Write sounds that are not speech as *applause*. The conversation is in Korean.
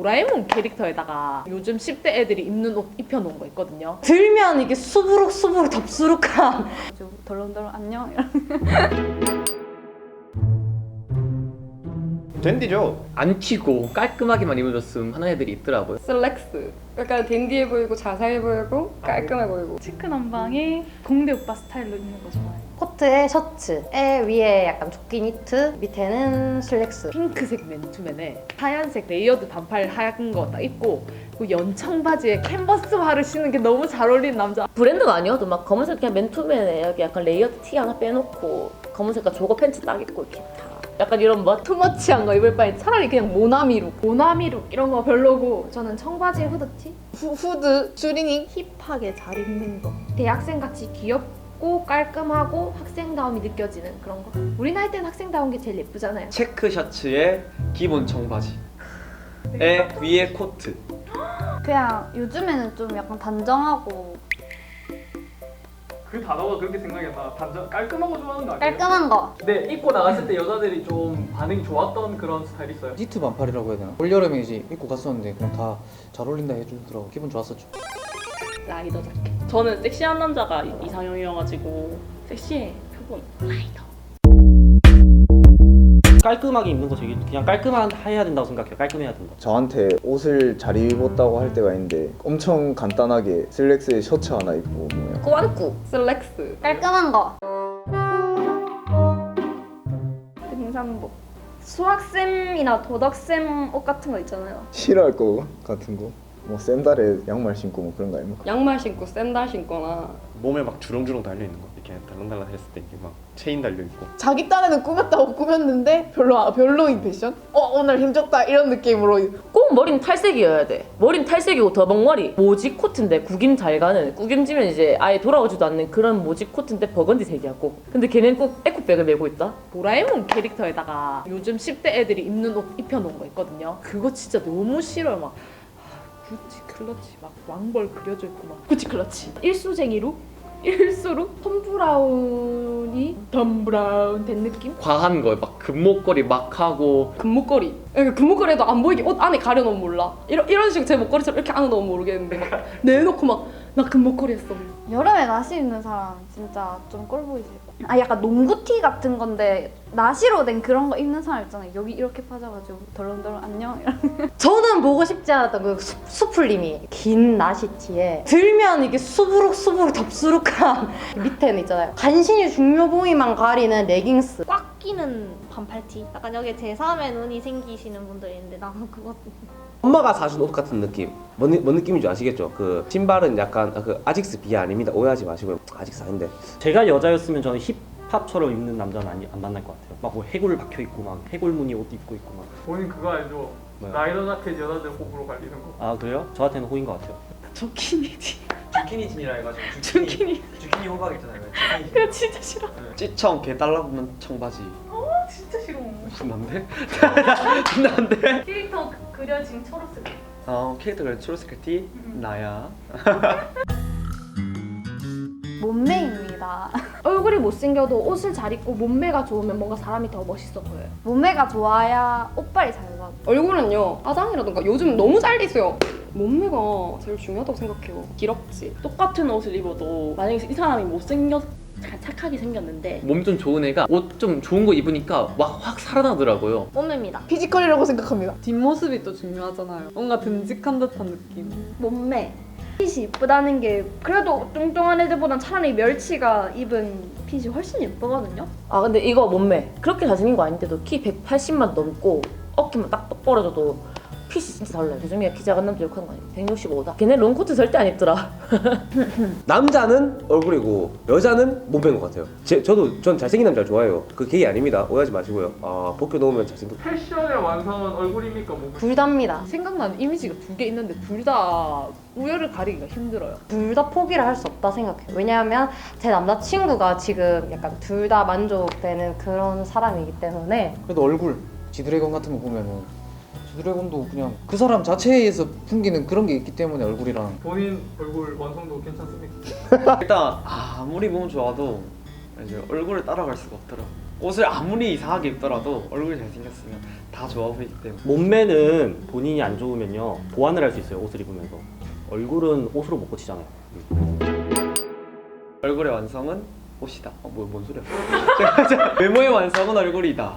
도라에몽 캐릭터에다가 요즘 10대 애들이 입는 옷 입혀놓은 거 있거든요. 들면 이게 수부룩 수부룩 덥수룩한 좀 덜렁덜렁 안녕 이런 *laughs* 댄디죠. 안 튀고 깔끔하게만 입어줬음 하는 애들이 있더라고요. 슬랙스 약간 댄디해 보이고 자상해 보이고 깔끔해 보이고 체크 남방에 공대 오빠 스타일로 입는 거 좋아해요. 코트에 셔츠에 위에 약간 조끼 니트 밑에는 슬랙스. 핑크색 맨투맨에 하얀색 레이어드 반팔 하얀 거 딱 입고 그 연청 바지에 캔버스화를 신는 게 너무 잘 어울리는 남자. 브랜드가 아니어도 막 검은색 그냥 맨투맨에 여기 약간 레이어드 티 하나 빼놓고 검은색깔 조거 팬츠 딱 입고 이렇게 다. 약간 이런 뭐 투머치한 거 입을 바에 차라리 그냥 모나미룩, 모나미룩 이런 거 별로고. 저는 청바지에 후드티. 후, 후드, 추리닝. 힙하게 잘 입는 거. 대학생 같이 귀엽 고 깔끔하고 학생다움이 느껴지는 그런 거 우리 나이 때는 학생다운 게 제일 예쁘잖아요 체크 셔츠에 기본 청바지. 에 위에 코트. 그냥 요즘에는 좀 약간 단정하고 그 단어가 그렇게 생각이 안 나. 단정 깔끔한 거 좋아하는 거 아니에요? 깔끔한 거네 입고 나갔을 때 여자들이 좀 반응이 좋았던 그런 스타일 있어요. 니트 반팔이라고 해야 되나? 올 여름에 이제 입고 갔었는데 그냥 다 잘 어울린다 해주더라고 기분 좋았었죠 라이더 자켓. 저는 섹시한 남자가 이- 이상형이어가지고 섹시해 표본 라이더. 깔끔하게 입는 거 되게 그냥 깔끔한 해야 된다고 생각해요. 깔끔해야 된다. 저한테 옷을 잘 입었다고 할 때가 있는데 엄청 간단하게 슬랙스에 셔츠 하나 입고 뭐야 꾸안꾸 슬랙스 깔끔한 거 등산복 수학쌤이나 도덕쌤 옷 같은 거 있잖아요 싫어할 거 같은 거 뭐 샌달에 양말 신고 뭐 그런 거 아닙니까? 양말 신고 샌들 신거나 몸에 막 주렁주렁 달려 있는 거. 이렇게 달랑달랑 했을 때 이렇게 막 체인 달려 있고. 자기 딴에는 꾸몄다고 꾸몄는데 별로 별로인 패션? 어 오늘 힘줬다 이런 느낌으로 꼭 머리는 탈색이어야 돼 머리는 탈색이고 더벅머리 모지 코트인데 구김 잘 가는 구김지면 이제 아예 돌아오지도 않는 그런 모지 코트인데 버건디 색이야 꼭 근데 걔는 꼭 에코백을 메고 있다 도라에몽 캐릭터에다가 요즘 10대 애들이 입는 옷 입혀놓은 거 있거든요. 그거 진짜 너무 싫어요. 막 아, 구찌 클러치 막 왕벌 그려져 있고 막. 구찌 클러치. 일수쟁이로 일수룩 톰브라운이 덤브라운 된 느낌? 과한 거막 금목걸이 막 하고. 금목걸이. 그러니까 금목걸이도 안 보이게 옷 안에 가려 놓으면 몰라. 이런, 이런 식으로 제 목걸이처럼 이렇게 안에 넣으면 모르겠는데 막 내놓고 막 나 금목걸이 했어 여름에 나시 입는 사람 진짜 좀 꼴 보이지. 아 약간 농구티 같은 건데 나시로 된 그런 거 입는 사람 있잖아요. 여기 이렇게 파져가지고 덜렁덜렁 안녕 이런. *laughs* 저는 보고 싶지 않았던 그 수, 수풀림이 긴 나시티에 들면 이게 수부룩 수부룩 덥수룩한 *laughs* 밑에는 있잖아요 간신히 중요 부위만 가리는 레깅스 꽉 끼는 반팔티 약간 여기 제3의 눈이 생기시는 분들이 있는데 나는 그거 엄마가 사준 옷 같은 느낌. 뭔, 느- 뭔 느낌인지 아시겠죠? 그 신발은 약간 아, 그 아직스 비하 아닙니다. 오해하지 마시고요. 아직스 아닌데. 제가 여자였으면 저는 힙합처럼 입는 남자는 아니, 안 만날 것 같아요. 막 뭐 해골 박혀 있고 막 해골 무늬 옷 입고 있고 막. 본인 그거 알죠? 뭐요? 라이더 자켓 여자들 호불호 갈리는 거. 아 그래요? 저한테는 호인 것 같아요. 조키니지. 주키니 진이라 해가지고 주키니. 주키니 호박 있잖아요. 그거 진짜 싫어. 찌청 개 달라붙는 청바지. 진짜 싫어. 난데? 난데? *laughs* *laughs* 캐릭터 그려진 초록색. 어 캐릭터가 초록색 티 나야. *laughs* 몸매입니다. 얼굴이 못생겨도 옷을 잘 입고 몸매가 좋으면 뭔가 사람이 더 멋있어 보여요 몸매가 좋아야 옷빨이 잘 나. 얼굴은요 화장이라던가 요즘 너무 잘돼 있어요 몸매가 제일 중요하다고 생각해요 기럽지 똑같은 옷을 입어도 만약에 이 사람이 못생겨 잘 착하게 생겼는데 몸 좀 좋은 애가 옷 좀 좋은 거 입으니까 막 확 살아나더라고요. 몸매입니다. 피지컬이라고 생각합니다. 뒷모습이 또 중요하잖아요. 뭔가 듬직한 듯한 느낌. 몸매 핏이 이쁘다는 게 그래도 뚱뚱한 애들보단 차라리 멸치가 입은 핏이 훨씬 예쁘거든요. 아 근데 이거 몸매. 그렇게 잘생긴 거 아닌데도 키 180만 넘고 어깨만 딱똑 벌어져도 핏이 진짜 달라요 대중이가 키 작은 남자 욕한 거 아니야 165다 걔네 롱코트 절대 안 입더라 *laughs* 남자는 얼굴이고 여자는 몸매인 것 같아요. 제, 저도 전 잘생긴 남자 좋아해요. 그 계기 아닙니다. 오해하지 마시고요. 아 벗겨 놓으면 잘생겼. 패션의 완성은 얼굴입니까 몸? 둘 다입니다 생각나는 이미지가 두 개 있는데 둘 다 우열을 가리기가 힘들어요. 둘 다 포기를 할 수 없다 생각해요. 왜냐하면 제 남자친구가 지금 약간 둘 다 만족되는 그런 사람이기 때문에 그래도 얼굴 지드래곤 같은 거 보면은 지 드래곤도 그냥 그 사람 자체에서 풍기는 그런 게 있기 때문에 얼굴이랑 본인 얼굴 완성도 괜찮습니까? *laughs* 일단 아무리 몸 좋아도 이제 얼굴을 따라갈 수가 없더라. 옷을 아무리 이상하게 입더라도 얼굴이 잘생겼으면 다 좋아 보이기 때문에 몸매는 본인이 안 좋으면요 보완을 할 수 있어요 옷을 입으면서 얼굴은 옷으로 못 고치잖아요 얼굴의 완성은 옷이다. 어, 뭐, 뭔 소리야? *laughs* 외모의 완성은 얼굴이다.